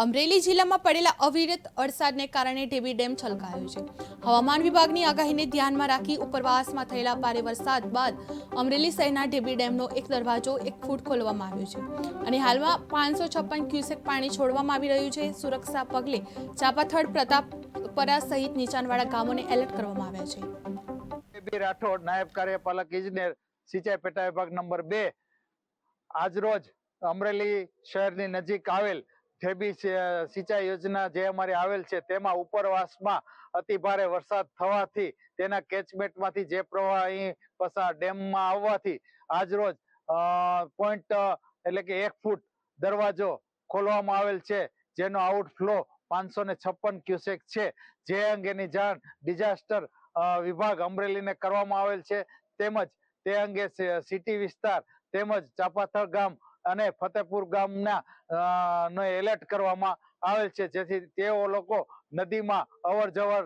અમરેલી જિલ્લામાં પડેલા અવિરત વરસાદને કારણે ઢેબી ડેમ છલકાયો છે. હવામાન વિભાગની આગાહીને ધ્યાનમાં રાખી ઉપરવાસમાં થયેલા ભારે વરસાદ બાદ અમરેલી શહેરના ઢેબી ડેમનો એક દરવાજો એક ફૂટ ખોલવામાં આવ્યો છે. અને હાલમાં પાંચસો છપ્પન ક્યુસેક પાણી છોડવામાં આવી રહ્યું છે. સુરક્ષા પગલે ચાપાથડ પ્રતાપપરા સહિત નીચાણવાળા ગામોને એલર્ટ કરવામાં આવ્યા છે. રાઠોડ, નાયબ કાર્યપાલક, ઇજનેર, સિંચાઈ પેટા વિભાગ નંબર બે. આજરોજ અમરેલી શહેરની નજીક આવેલ ઠેબી સિંચાઈ યોજના જે અમારી આવેલ છે, તેમાં ઉપરવાસમાં અતિ ભારે વરસાદ થવાથી તેના કેચમેન્ટમાંથી જે પ્રવાહ અહીં પસાર ડેમમાં આવવાથી આજરોજ પોઈન્ટ એટલે કે એક ફૂટ દરવાજો ખોલવામાં આવેલ છે, જેનો આઉટફ્લો પાંચસો ને છપ્પન ક્યુસેક છે. જે અંગેની જાણ ડિઝાસ્ટર વિભાગ અમરેલીને કરવામાં આવેલ છે. તેમજ તે અંગે સિટી વિસ્તાર તેમજ ચાપાથળ ગામ અને ફતેપુર ગામના એલર્ટ કરવામાં આવેલ છે. જેથી તેઓ લોકો નદીમાં અવર જવર